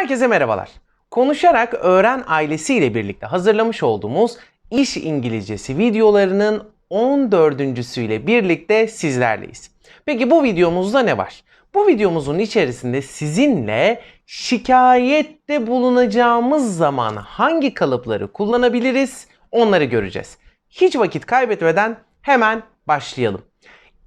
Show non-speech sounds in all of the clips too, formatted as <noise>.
Herkese merhabalar. Konuşarak Öğren ailesiyle birlikte hazırlamış olduğumuz iş İngilizcesi videolarının 14.süyle birlikte sizlerleyiz. Peki bu videomuzda ne var? Bu videomuzun içerisinde sizinle şikayette bulunacağımız zaman hangi kalıpları kullanabiliriz onları göreceğiz. Hiç vakit kaybetmeden hemen başlayalım.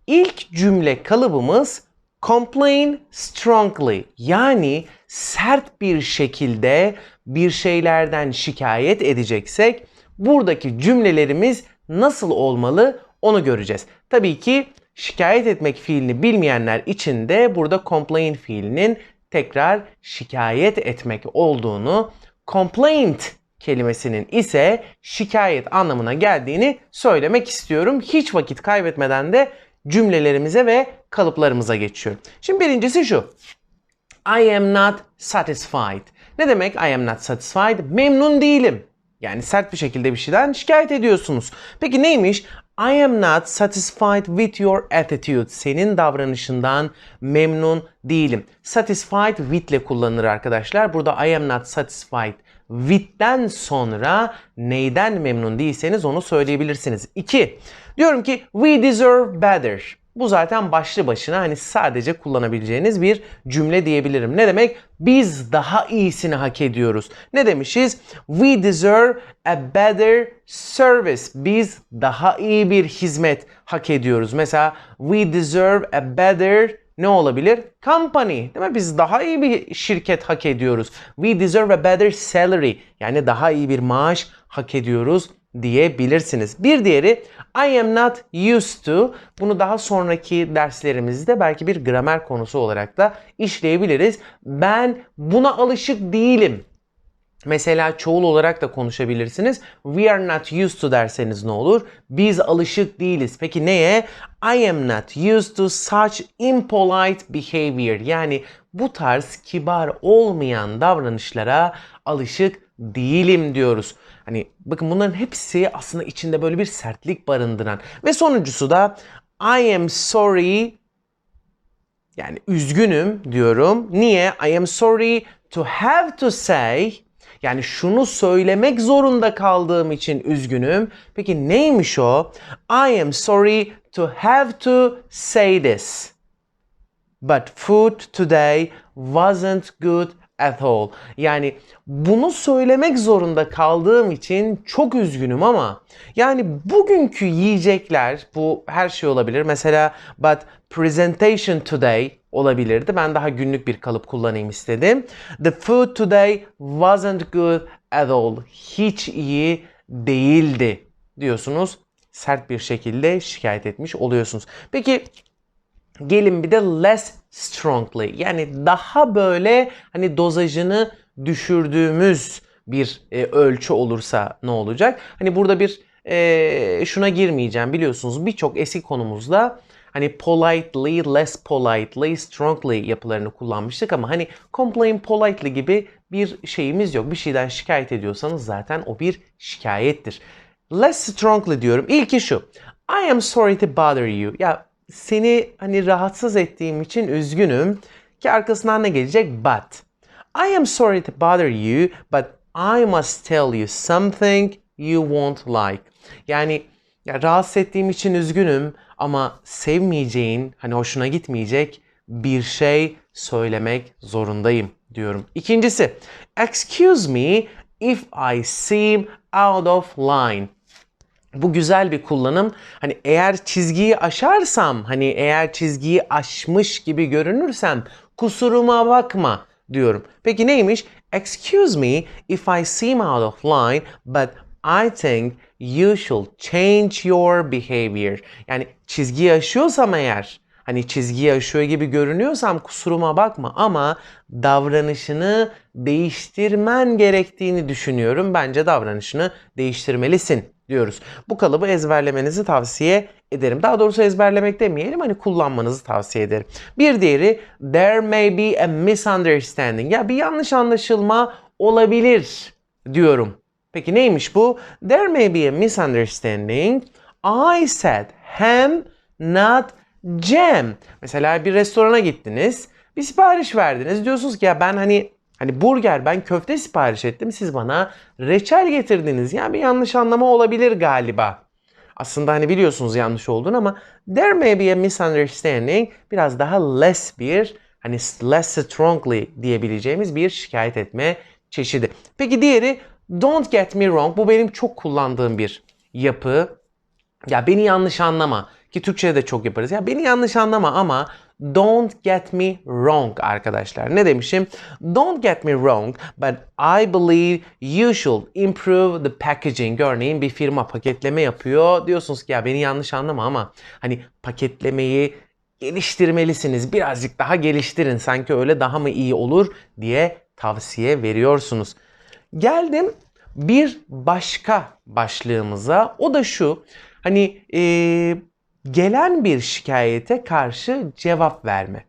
İlk cümle kalıbımız complain strongly yani sert bir şekilde bir şeylerden şikayet edeceksek buradaki cümlelerimiz nasıl olmalı onu göreceğiz. Tabii ki şikayet etmek fiilini bilmeyenler için de burada complain fiilinin tekrar şikayet etmek olduğunu, complaint kelimesinin ise şikayet anlamına geldiğini söylemek istiyorum. Hiç vakit kaybetmeden de cümlelerimize ve kalıplarımıza geçiyorum. Şimdi birincisi şu. I am not satisfied. Ne demek I am not satisfied? Memnun değilim. Yani sert bir şekilde bir şeyden şikayet ediyorsunuz. Peki neymiş? I am not satisfied with your attitude. Senin davranışından memnun değilim. Satisfied with ile kullanılır arkadaşlar. Burada I am not satisfied with'ten sonra neyden memnun değilseniz onu söyleyebilirsiniz. 2. Diyorum ki we deserve better. Bu zaten başlı başına hani sadece kullanabileceğiniz bir cümle diyebilirim. Ne demek? Biz daha iyisini hak ediyoruz. Ne demişiz? We deserve a better service. Biz daha iyi bir hizmet hak ediyoruz. Mesela we deserve a better ne olabilir? Company. Değil mi? Biz daha iyi bir şirket hak ediyoruz. We deserve a better salary. Yani daha iyi bir maaş hak ediyoruz diyebilirsiniz. Bir diğeri I am not used to. Bunu daha sonraki derslerimizde belki bir gramer konusu olarak da işleyebiliriz. Ben buna alışık değilim. Mesela çoğul olarak da konuşabilirsiniz. We are not used to derseniz ne olur? Biz alışık değiliz. Peki neye? I am not used to such impolite behavior. Yani bu tarz kibar olmayan davranışlara alışık değilim diyoruz. Hani bakın bunların hepsi aslında içinde böyle bir sertlik barındıran. Ve sonuncusu da I am sorry yani üzgünüm diyorum. Niye? I am sorry to have to say yani şunu söylemek zorunda kaldığım için üzgünüm. Peki neymiş o? I am sorry to have to say this. But food today wasn't good at all. Yani bunu söylemek zorunda kaldığım için çok üzgünüm ama yani bugünkü yiyecekler bu her şey olabilir. Mesela but presentation today olabilirdi. Ben daha günlük bir kalıp kullanayım istedim. The food today wasn't good at all. Hiç iyi değildi diyorsunuz. Sert bir şekilde şikayet etmiş oluyorsunuz. Peki gelin bir de less strongly yani daha böyle hani dozajını düşürdüğümüz bir e, ölçü olursa ne olacak? Hani burada bir e, şuna girmeyeceğim biliyorsunuz birçok eski konumuzda hani politely, less politely, strongly yapılarını kullanmıştık ama hani complain politely gibi bir şeyimiz yok. Bir şeyden şikayet ediyorsanız zaten o bir şikayettir. Less strongly diyorum. İlki şu. I am sorry to bother you. Ya seni hani rahatsız ettiğim için üzgünüm. Ki arkasından ne gelecek? But. I am sorry to bother you, but I must tell you something you won't like. Yani ya rahatsız ettiğim için üzgünüm ama sevmeyeceğin, hani hoşuna gitmeyecek bir şey söylemek zorundayım diyorum. İkincisi, excuse me if I seem out of line. Bu güzel bir kullanım. Hani eğer çizgiyi aşarsam, hani eğer çizgiyi aşmış gibi görünürsem kusuruma bakma diyorum. Peki neymiş? Excuse me if I seem out of line, but I think you should change your behavior. Yani çizgiyi aşıyorsam eğer, hani çizgiyi aşıyor gibi görünüyorsam kusuruma bakma ama davranışını değiştirmen gerektiğini düşünüyorum. Bence davranışını değiştirmelisin diyoruz. Bu kalıbı ezberlemenizi tavsiye ederim. Daha doğrusu ezberlemek demeyelim hani kullanmanızı tavsiye ederim. Bir diğeri there may be a misunderstanding. Ya bir yanlış anlaşılma olabilir diyorum. Peki neymiş bu? There may be a misunderstanding. I said ham not jam. Mesela bir restorana gittiniz. Bir sipariş verdiniz. Diyorsunuz ki ya ben hani Hani burger ben köfte sipariş ettim siz bana reçel getirdiniz. Yani bir yanlış anlama olabilir galiba. Aslında hani biliyorsunuz yanlış olduğunu ama there may be a misunderstanding biraz daha less bir hani less strongly diyebileceğimiz bir şikayet etme çeşidi. Peki diğeri don't get me wrong bu benim çok kullandığım bir yapı. Ya beni yanlış anlama ki Türkçe'de de çok yaparız. Ya beni yanlış anlama ama don't get me wrong arkadaşlar. Ne demişim? Don't get me wrong but I believe you should improve the packaging. Örneğin bir firma paketleme yapıyor. Diyorsunuz ki ya beni yanlış anlama ama hani paketlemeyi geliştirmelisiniz. Birazcık daha geliştirin. Sanki öyle daha mı iyi olur diye tavsiye veriyorsunuz. Geldim bir başka başlığımıza. O da şu. Hani eee gelen bir şikayete karşı cevap verme.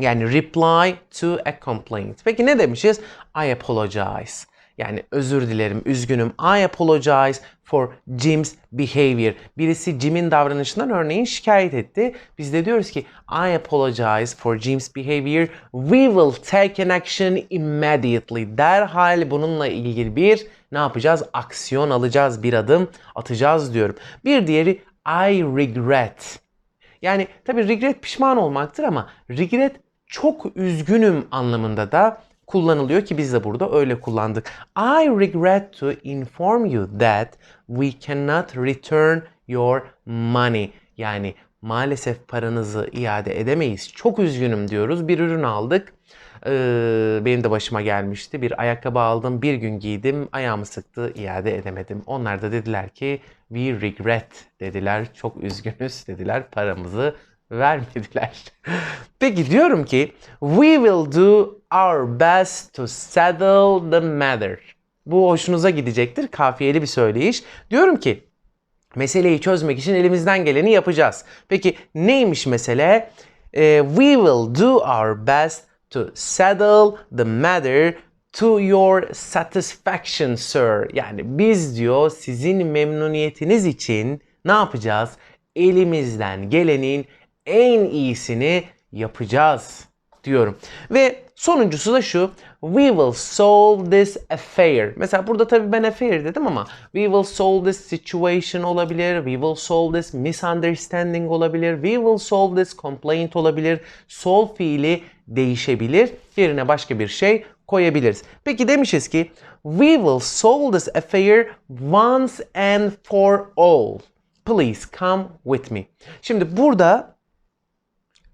Yani reply to a complaint. Peki ne demişiz? I apologize. Yani özür dilerim, üzgünüm. I apologize for Jim's behavior. Birisi Jim'in davranışından örneğin şikayet etti. Biz de diyoruz ki I apologize for Jim's behavior. We will take an action immediately. Derhal bununla ilgili bir ne yapacağız? Aksiyon alacağız, bir adım atacağız diyorum. Bir diğeri I regret. Yani tabii regret pişman olmaktır ama regret çok üzgünüm anlamında da kullanılıyor ki biz de burada öyle kullandık. I regret to inform you that we cannot return your money. Yani maalesef paranızı iade edemeyiz. Çok üzgünüm diyoruz. Bir ürün aldık. Ee, benim de başıma gelmişti. Bir ayakkabı aldım, bir gün giydim, ayağımı sıktı, iade edemedim. Onlar da dediler ki we regret dediler, çok üzgünüz dediler, paramızı vermediler. <laughs> Peki diyorum ki we will do our best to settle the matter. Bu hoşunuza gidecektir. Kafiyeli bir söyleyiş. Diyorum ki meseleyi çözmek için elimizden geleni yapacağız. Peki neymiş mesele? Ee, we will do our best to settle the matter to your satisfaction sir. Yani biz diyor sizin memnuniyetiniz için ne yapacağız? Elimizden gelenin en iyisini yapacağız diyorum. Ve sonuncusu da şu. We will solve this affair. Mesela burada tabii ben affair dedim ama we will solve this situation olabilir. We will solve this misunderstanding olabilir. We will solve this complaint olabilir. Solve fiili değişebilir. Yerine başka bir şey koyabiliriz. Peki demişiz ki we will solve this affair once and for all. Please come with me. Şimdi burada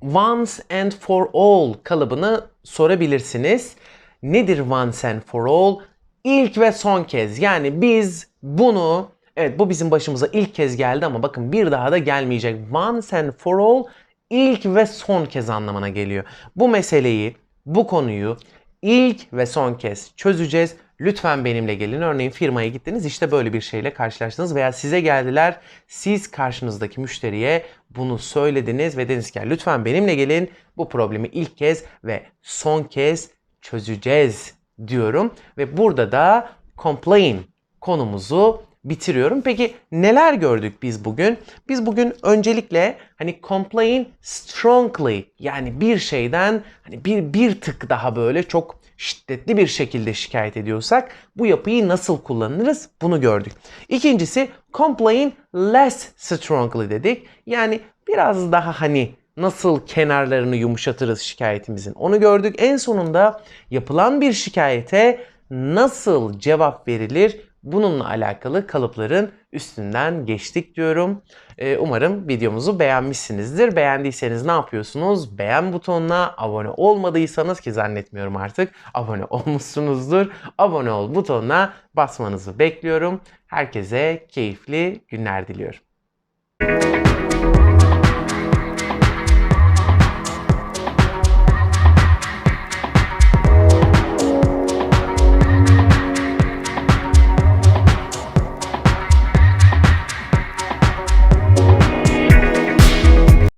once and for all kalıbını sorabilirsiniz. Nedir once and for all? İlk ve son kez. Yani biz bunu evet bu bizim başımıza ilk kez geldi ama bakın bir daha da gelmeyecek. Once and for all ilk ve son kez anlamına geliyor. Bu meseleyi, bu konuyu ilk ve son kez çözeceğiz. Lütfen benimle gelin. Örneğin firmaya gittiniz işte böyle bir şeyle karşılaştınız veya size geldiler. Siz karşınızdaki müşteriye bunu söylediniz ve dediniz ki lütfen benimle gelin. Bu problemi ilk kez ve son kez çözeceğiz diyorum. Ve burada da complain konumuzu bitiriyorum. Peki neler gördük biz bugün? Biz bugün öncelikle hani complain strongly yani bir şeyden hani bir bir tık daha böyle çok şiddetli bir şekilde şikayet ediyorsak bu yapıyı nasıl kullanırız bunu gördük. İkincisi complain less strongly dedik. Yani biraz daha hani nasıl kenarlarını yumuşatırız şikayetimizin onu gördük. En sonunda yapılan bir şikayete nasıl cevap verilir bununla alakalı kalıpların üstünden geçtik diyorum. Ee, umarım videomuzu beğenmişsinizdir. Beğendiyseniz ne yapıyorsunuz? Beğen butonuna abone olmadıysanız ki zannetmiyorum artık abone <laughs> olmuşsunuzdur. Abone ol butonuna basmanızı bekliyorum. Herkese keyifli günler diliyorum.